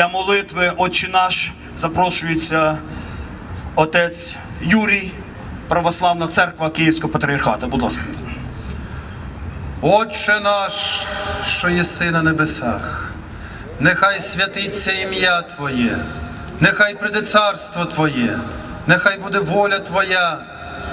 Для молитви Отче наш запрошується отець Юрій, Православна церква Київського патріархату. Будь ласка. Отче наш, що єси на небесах, нехай святиться ім'я Твоє, нехай прийде царство Твоє, нехай буде воля Твоя,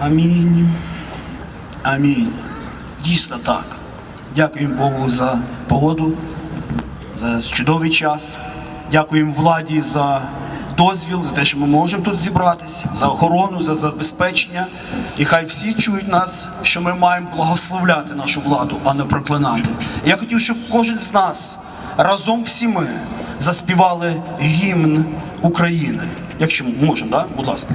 Амінь. Амінь. Дійсно так. Дякуємо Богу за погоду, за чудовий час. Дякуємо владі за дозвіл, за те, що ми можемо тут зібратися, за охорону, за забезпечення. І хай всі чують нас, що ми маємо благословляти нашу владу, а не проклинати. Я хотів, щоб кожен з нас разом всі ми заспівали гімн України. Якщо можемо, да? будь ласка.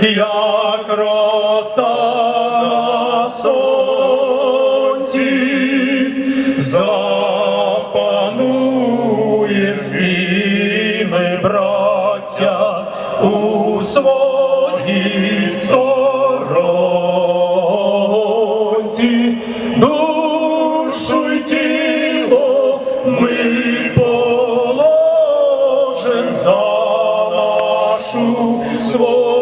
як роса на сонці, запануєм і браття, у своїй сторонці, душу й тіло ми положим за нашу свободу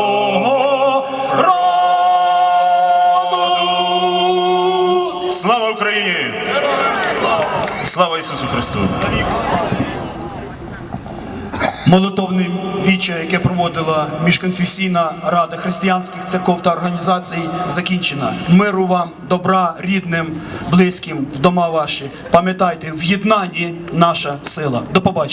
Україні! Слава Ісусу Христу! Молитовне віче, яке проводила міжконфесійна рада християнських церков та організацій, закінчена. Миру вам, добра, рідним, близьким вдома ваші. Пам'ятайте, в єднанні наша сила. До побачення.